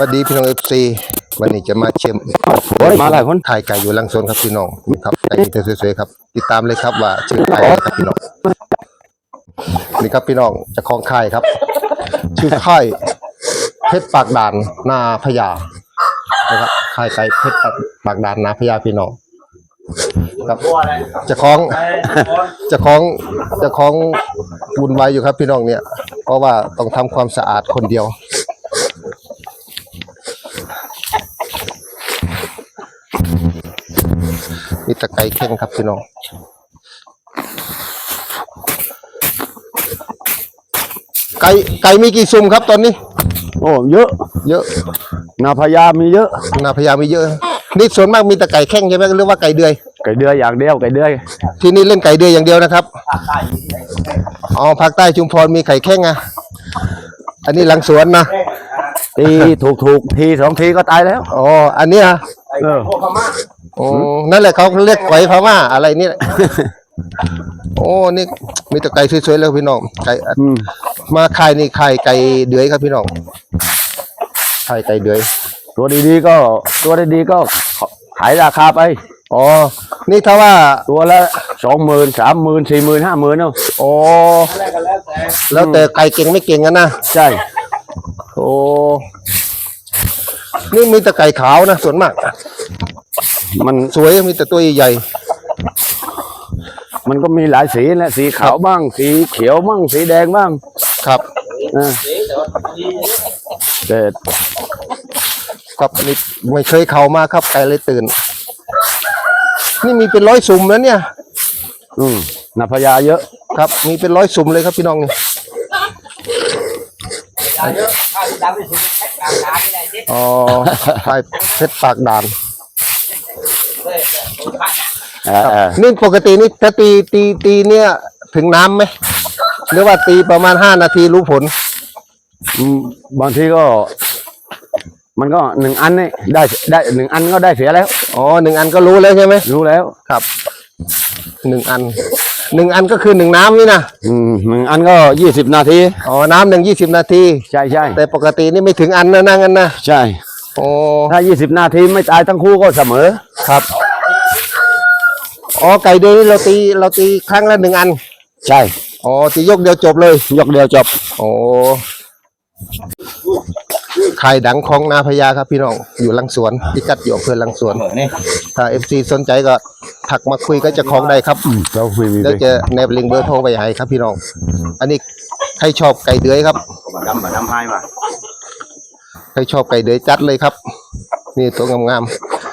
สวัสดีพี่น้องเอฟซีวันนี้จะมาเชียมมาหลายคนถ่ายไก่อยู่หลังโซนครับพี่น้องครับไก่ที่เธอสวยๆครับ ติดตามเลยครับว่าชื่อไก่อะไรครับพี่น้องนี่ครับพี่น้องเจะคลองค่ายครับ ชื่อค่ายเพชรปากด่านนาพญานะครับค่ายไก่เพชรปากด่านนาพญาพี่น้องครับเจะคล้าของเจะคล้าของเจะคล้าของวุ่นวายอยู่ครับพี่น้องเนี่ย เพราะว่าต้องทำความสะอาดคนเดียว มีตะไคร้เข่งครับพี่น้องไก่ไก่มีกี่ซุ่มครับตอนนี้ โอ้เยอะ เยอะ นาพญามีเยอะ นาพญามีเยอะ นี่ส่วนมากมีแต่ไก่แข้งใช่ไหมหรือว่าไก่เดือย ไก่เดือยอย่างเดียวไก่เดือย ที่นี่เล่นไก่เดือยอย่างเดียวนะครับ อ๋อภาคใต้ชุมพรมีไก่แข้งอะ อันนี้หลังสวนนะ ตีถูกถูกทีสองทีก็ตายแล้ว อ๋อ อันเนี้ยเออ อ๋อนั่นแหละเขาเรียกไก่พม่าอะไรนี่แหละโอ้นี่มีแต่ไก่สวยๆแล้วพี่น้องไก่อืมมาขายนี่ขายไก่เดือยครับพี่น้องขายไก่เดือยตัวดีๆก็ ตัวดีๆก็ขายราคาไปอ๋อ นี่ถ้าว่าตัวละสองหมื่นสามหมื่นสี่หมื่นห้าหมื่นเนาะอ๋อแล้วแต่ไก่เก่งไม่เก่งกันนะใช่โอ้นี่มีแต่ไก่ขาวนะส่วนมาก มันสวยมีแต่ตัวใหญ่มันก็มีหลายสีแหละสีขาวบ้าง สีเขียวบ้างสีแดงบ้างๆครับเออแต่ครับนี่ไม่เคยเข้ามาครับไก่เลยตื่น นี่มีเป็นร้อยสุ่มแล้วเนี่ย อืมนาพญาเยอะครับ มีเป็นร้อยสุ่มเลยครับพี่น้องนี่อ๋อไก่เพชรปากด่าน เออเออนี่ปกตินี่ถ้าตีตีตีเนี่ยถึงน้ำไหมหรือว่าตีประมาณห้านาทีรู้ผลอืมบางทีก็ มันก็หนึ่งอันนี่ได้ได้หนึ่งอันก็ได้เสียแล้วอ๋อหนึ่งอันก็รู้แล้วใช่ไหมรู้แล้วครับหนึ่งอันหนึ่งอันก็คือหนึ่งน้ำนี่นะอืมหนึ่งอันก็ยี่สิบนาทีอ๋อน้ำหนึ่งยี่สิบนาที ใช่ใช่แต่ปกตินี่ไม่ถึงอันนะนั่งกันนะใช่โอ้ถ้ายี่สิบนาทีไม่ตายทั้งคู่ก็เสมอครับ อ๋อไก่เดือยนี่เราตีเราตีครั้งละหนึ่งอัน ใช่ อ๋อตียกเดียวจบเลยยกเดียวจบ โอ้ไข่ดังของนาพญาครับพี่น้อง อยู่หลังสวนพิกัดอยู่อำเภอหลังสวน ถ้าเอฟซีสนใจก็ถักมาคุยก็จะของได้ครับเราไม่มีเดี๋ยวจะแนบลิงก์เบอร์โทรไปให้ครับพี่น้อง อันนี้ใครชอบไก่เดือยครับมาดำมาดำให้มาใครชอบไก่เดือยจัดเลยครับ นี่ตัวงาม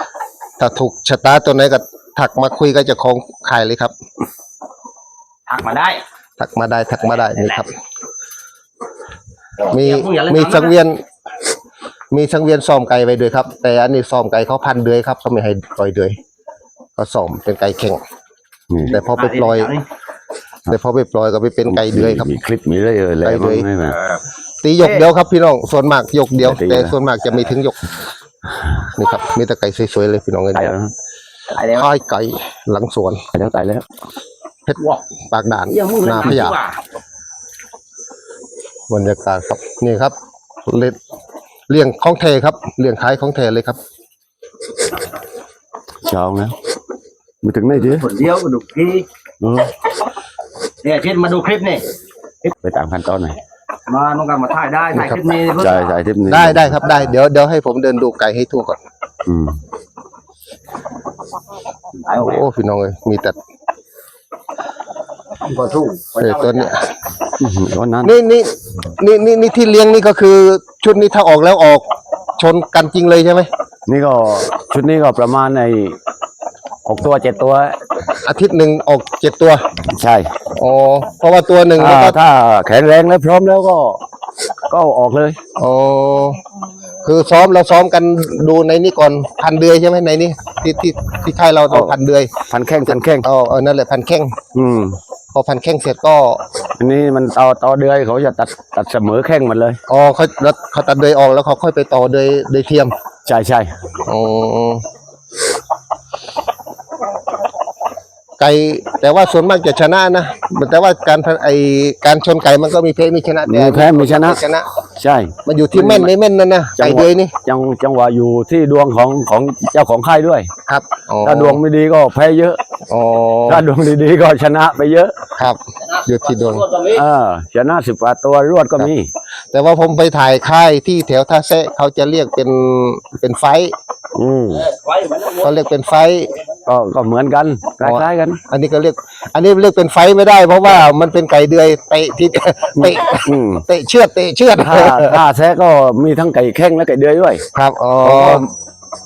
ๆถ้าถูกชะตาตัวไหนก็ ถักมาคุยก็จะของขายเลยครับ ทักมาได้ถักมาได้ถักมาได้นี่ครับ มีอย่าพูดอย่าเล่นมีน้ำนะสังเวียน มีสังเวียนซ้อมไก่ไปด้วยครับ แต่อันนี้ซ้อมไก่เขาพันเดือยครับเขาไม่ให้ปล่อยเดือยก็ซ้อมเป็นไก่แข่งนี่แต่พอไปปล่อย แต่พอไปปล่อยก็ไปเป็นไก่เดือยครับ มีคลิปมีเลยเออแล้วไก่เดือย ไม่มา ตียกเดียวครับพี่น้องส่วนมากยกเดียวตีนะแต่ส่วนมากจะไม่ถึงยกนี่ครับมีแต่ไก่สวยๆเลยพี่น้องเลยตายแล้วนะ ตายแล้วค่ายไก่หลังสวนตายแล้วตายแล้วเพชรปากด่านยังมึงนาพญาบรรยากาศครับนี่ครับเลี้ยงเลี้ยงของแท้ครับเลี้ยงขายของแท้เลยครับจองแล้วมาถึงไหนดิผลเดียวมาดูคลิปเออเนี่ยเช่นมาดูคลิปนี่ไปตามขั้นตอนหน่อยมาน้องกันมาถ่ายได้ถ่ายคลิปนี้เพื่อใช่ใช่ทิปนี้ได้ได้ครับได้เดี๋ยวเดี๋ยวให้ผมเดินดูไก่ให้ทั่วก่อน อืมถ่ายออก โอ้พี่น้องเลยมีแต่ก็ถูกเออตัวเนี้ยอื้อหือวันนั้นนี่นี่นี่นี่นี่ที่เลี้ยงนี่ก็คือ ชุดนี้ถ้าออกแล้วออกชนกันจริงเลยใช่ไหมนี่ก็ชุดนี้ก็ประมาณในหกตัวเจ็ดตัว อาทิตย์หนึ่งออกเจ็ดตัวใช่อ๋อเพราะว่าตัวหนึ่งแล้วถ้าก็ถ้าแข็งแรงแล้วพร้อมแล้วก็ ก็เอาออกเลยอ๋อคือซ้อมเราซ้อมกันดูในนี้ก่อนพันเดือยใช่ไหมในนี้ ที่ที่ที่ค่ายเราต้องพันเดือยพันแข้งพันแข้งอ๋อเออนั่นแหละพันแข้งอืมพอพันแข้งเสร็จก็อันนี้มันต่อต่อเดือยเขาจะตัดตัดเสมอแข้งหมันเลยอ๋อเขาแล้วเขาตัดเดือยออกแล้วเขาค่อยไปต่อเดือยเดือยเทียมใช่ใช่อ๋อ ไก่แต่ว่าส่วนมากจะชนะนะแต่ว่าการไอการชนไก่มันก็มีแพ้มีชนะมีแพ้มีชนะชนะ ใช่ มันอยู่ที่แม่นไม่แม่นนั่นนะจังไก่หวะเดือยนี่จังจังหวะอยู่ที่ดวงของของเจ้าของค่ายด้วยครับอ๋อถ้าดวงไม่ดีก็แพ้เยอะอ๋อถ้าดวงดีๆก็ชนะไปเยอะครับอยู่ที่ดวงตัวตรงนี้เออชนะสิบกว่าตัวรวดก็มี แต่ว่าผมไปถ่ายค่ายที่แถวท่าแซะเขาจะเรียกเป็นเป็นไฟท์อืมไว้เหมือนเขาเรียกเป็นไฟท์ ก็ก็เหมือนกันคล้ายๆกัน อันนี้ก็เรียก อันนี้เรียกเป็นไฟท์ไม่ได้ เพราะว่ามันเป็นไก่เดือยเตะที่เตะอืมเตะเชือดเตะเชือดถ้าถ้าแท้ก็มีทั้งไก่แข้งและไก่เดือยด้วย ครับอ๋อเอา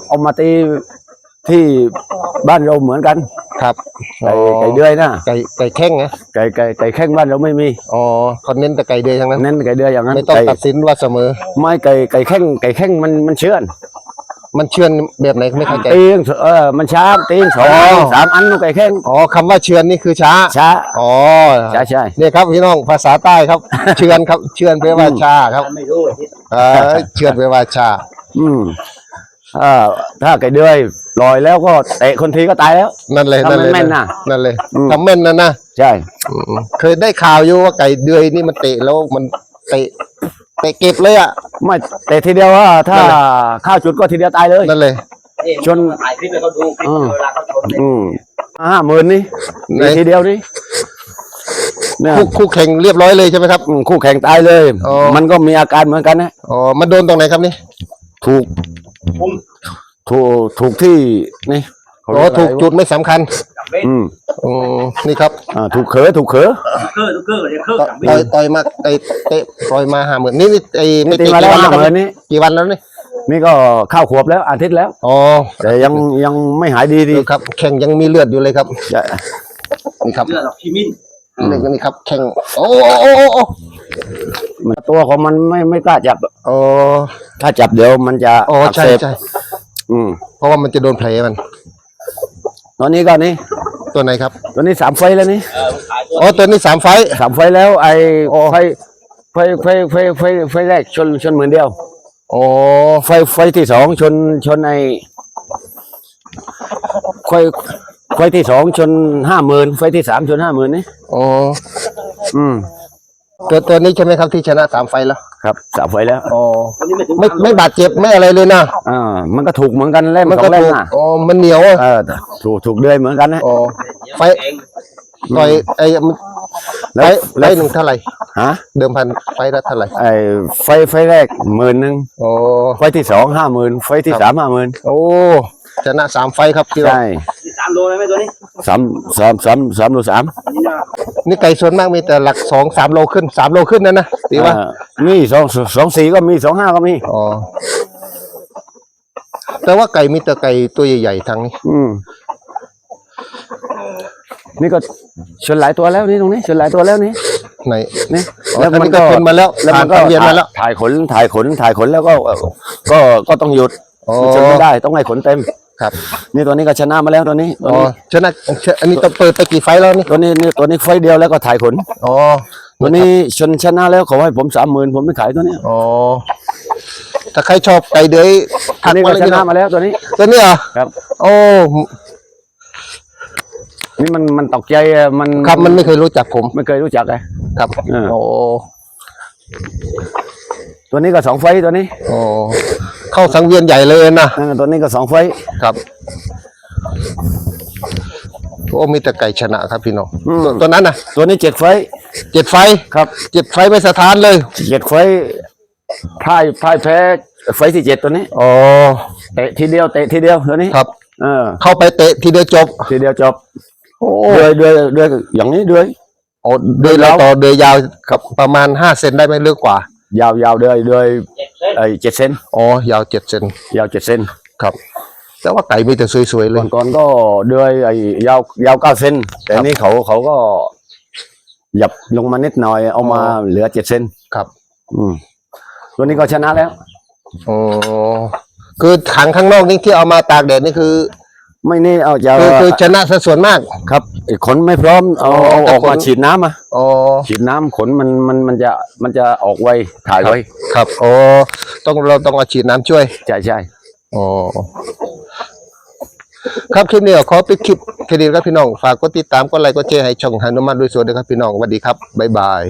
เอามาตีที่บ้านเราเหมือนกัน ครับไก่ไก่เดือยนะไก่ไก่แข้งนะไก่ไก่ไก่แข้งบ้านเราไม่มีอ๋อเขาเน้นแต่ไก่เดือยทั้งนั้นเน้นไก่เดือยอย่างนั้นไม่ต้องไก่ตัดสินว่าเสมอ ไม่ไก่ไก่แข้งไก่แข้งมันมันเชื่อน มันเชื่อนแบบไหนไม่เข้าใจตีงเออมันช้าตีงสองอ๋อสามอันไก่แข้งอ๋อคำว่าเชื่อนนี่คือช้า ช้า อ๋อใช่ใช่เนี่ยครับพี่น้องภาษาใต้ครับ เชื่อนครับ เชื่อนแปลว่าช้าครับไม่รู้ที่เออเชื่อนแปลว่าช้าอืมถ้าถ้าไก่เดือยลอยแล้วก็เตะคนทีก็ตายแล้ว นั่นเลยทำนั่นเลยแม่นๆน่ะนั่นเลยอืมทำแม่นนะนะใช่อืมเคยได้ข่าวอยู่ว่าไก่เดือยนี่มันเตะแล้วมันเตะเตะเก็บเลยอะ ไม่เตะทีเดียวว่าถ้านั่นแหละเข้าจุดก็ทีเดียวตายเลย นั่นเลย ชนถ่ายคลิปให้เขาดูคลิปเวลาเขาชนเนี่ยอืมห้าหมื่นนี่ไหนเตะทีเดียวนี่เนี่ยคู่คู่แข่งเรียบร้อยเลยใช่ไหมครับ อืมคู่แข่งตายเลย อ๋อ มันก็มีอาการเหมือนกันนะอ๋อมันโดนตรงไหนครับนี่ถูกถูกถูกที่นี่เขาอ๋อเรียถูกอะไรวะจุดไม่สำคัญกับเบ้น อืมอืมนี่ครับอ่าถูกเขอถูกเขอเครื่องทุกเครื่องเลยเครื่องต่อยกับเบ้ต่อนยต่อยมาไอเตะต่อยมาห้าหมื่นนี่นี่ไอไม่ตีเตะมาแล้วกี่วันห้าแล้วหคมื่รับนนี่กี่วันแล้วนี่นี่ก็เข้าขวบแล้วอาทิตย์แล้ว อ๋อแต่ยังยังไม่หายดีดี ดูครับแข่งยังมีเลือดอยู่เลยครับจะนี่ครับเรื่องกับพี่มิ้นนี่ก็นี่ครับ แข่งโอ้โอ้โอ้โอ้มันตัวของมันไม่ไม่กล้าจับ โอ้ถ้าจับเดี๋ยวมันจะโอ้อักใช่เสบใช่อืมเพราะว่ามันจะโดนแผลมัน ตอนนี้ก็นี่ตัวไหนครับตัวนี้สามไฟแล้วนี่เออขายตัวอ๋อตัวนี้สามไฟท์สามไฟแล้วไอ้ไฟไฟไฟไฟไฟไฟแรกชนชนหมื่นเดียวโอ้ไฟไฟที่สองชนชนไอ้ไฟไฟที่สองชนห้าหมื่นไฟที่สามชนห้าหมื่นนี่โอ้อืม ตัวตัวนี้ใช่ไหมครับที่ชนะสามไฟท์แล้วครับสามไฟแล้วอ๋อวันนี้ไม่ถึงไม่ไม่บาดเจ็บไม่อะไรเลยนะอ่ามันก็ถูกเหมือนกันเล่มมันสอก็งเล่มถูกน่ะอ๋อมันเหนียวอะเออถูกถูกเดือยเหมือนกันนะอ๋อไฟเองต่อยไอ้มันไฟแล้วไฟแล้วหนึ่งเท่าไหร่ ฮะเดิมพันไฟละเท่าไหร่ไอ้ไฟไฟแรกหมื่นหนึ่งโอ้ไฟที่สองห้าหมื่นไฟที่สามห้าหมื่นโอ้ชนะสามไฟท์ครับพี่น้องใช่สามโลไหมตัวนี้สามสามสามสามหรือสามนี่นะนี่ไก่ส่วนมากมีแต่หลักสองสามโลขึ้นสามโลขึ้นนะนะตีว่าเออมีสองสองสี่ก็มีสองห้าก็มี อ๋อแต่ว่าไก่มีแต่ไก่ตัวใหญ่ๆทางนี้อืม นี่ก็ชนหลายตัวแล้วนี่ตรงนี้ชนหลายตัวแล้วนี่ไหนนี่อ๋ออันนี้ก็ชนมาแล้วแล้วมันก็ผ่านสังเวียนมาแล้วถ่ายขนถ่ายขนถ่ายขนแล้วก็ก็ก็ต้องหยุดอ๋อชนไม่ได้ต้องให้ขนเต็ม ครับนี่ตัวนี้ก็ชนะมาแล้วตัวนี้ตัวอ๋อนี้ชนะอันนี้ต้องเปิดไปกี่ไฟท์แล้วนี่ตัวนี้นี่ตัวนี้ไฟเดียวแล้วก็ถ่ายขนอ๋อตัวนี้ชนชนะแล้วเขาให้ผมสามหมื่นผมไม่ขายตัวนี้อ๋อถ้าใครชอบไก่เดือยตัทัวกนี้มาก็เลยชพี่นะน้องมาแล้วตัวนี้ ตัวนี้เหรอครับ โอ้นี่มันมันตกใจอะมันครับมันไม่เคยรู้จักผมไม่เคยรู้จักเลย ครับเออ โอ้ตัวนี้ก็สองไฟตัวนี้ โอ้ เข้าสังเวียนใหญ่เลยนะเออตัวนี้ก็สองไฟครับโอ้มีแต่ไก่ชนะครับพี่น้องอืมตัวตัวนั้นนะตัวนี้เจ็ดไฟเจ็ดไฟครับเจ็ดไฟไม่สถานเลยเจ็ดไฟพ่ายพ่ายแพ้ไฟที่เจ็ดตัวนี้อ๋อเตะทีเดียวเตะทีเดียวตัวนี้ครับเออเข้าไปเตะทีเดียวจบ ทีเดียวจบโอ้เดือยเดือยเดือยอย่างนี้เดือยโอ้เดือยเราต่อเดือยยาวครับประมาณห้าเซนได้ไหมเลือกกว่า ยาวยาวเดือยเดือยเจ็ดเส้น ไอ้เจ็ดเซนอ๋อยาวเจ็ดเซนยาวเจ็ดเซนครับ แต่ว่าไก่มีแต่สวยๆเลก่อยนก่อนก็เดือยไอ้ยาวยาวเก้าเซนแต่ครับนี่เขาเขาก็หยับลงมานิดหน่อยเอามาอ๋อเหลือเจ็ดเซนครับ อืมตัวนี้ก็ชนะแล้วอ๋อคือถังข้างนอกนี่ที่เอามาตากแดดนี่คือ ไม่นี่เอาจะคือคือชนะซะส่วนมาก ครับไอ้ขนไม่พร้อมเอาอ๋อเอาแต่ออกมาขนฉีดน้ำอะอ๋อฉีดน้ำขนมันมันมันจะมันจะออกไวถ่ายไวครับโอ้ต้องเราต้องเอาฉีดน้ำช่วยใช่ใช่อ๋อครับคลิปนี้ก็ขอปิดคลิปแค่นี้ครับพี่น้องฝากกดติดตามกดไลค์กดแชร์ให้ช่องหานุมานด้วยสวนด้วยครับพี่น้องสวัสดีครับบ๊ายบาย